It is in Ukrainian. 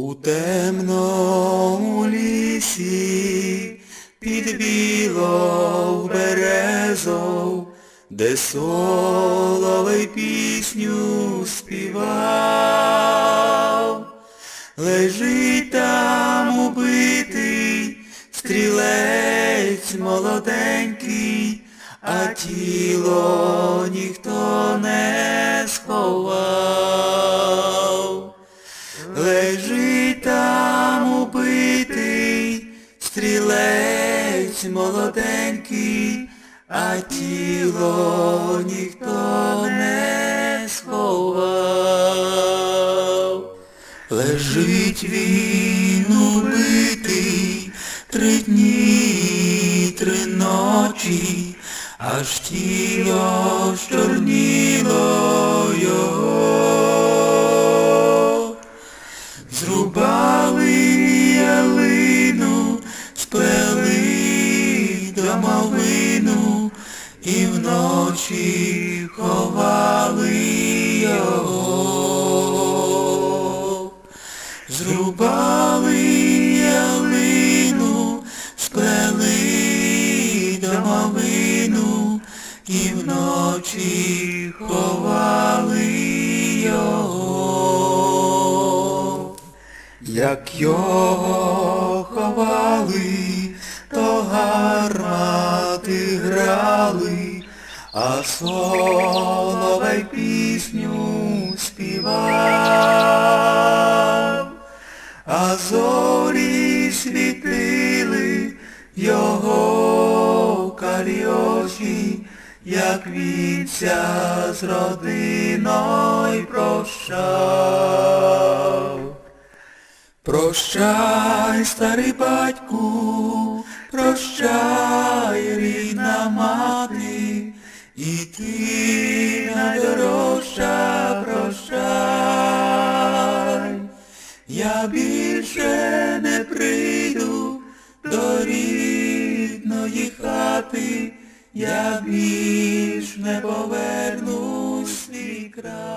У темному лісі під білов березов, де соловей пісню співав, лежить там убитий стрілець молоденький, а тіло ніхто не сховав. Лежить стрілець молоденький, а тіло ніхто не сховав. Лежить він убитий три дні, три ночі, аж тіло щорніло його. Домовину і вночі ховали його. Зрубали ялину, сплели домовину і вночі ховали його. Як його ховали, то грали, а соловей пісню співав, а зорі світили його карі як віця з родиною прощав. Прощай, старий батьку, прощай, рідна і ти найдорожча прощай. Я більше не прийду до рідної хати, я більш не повернусь свій край.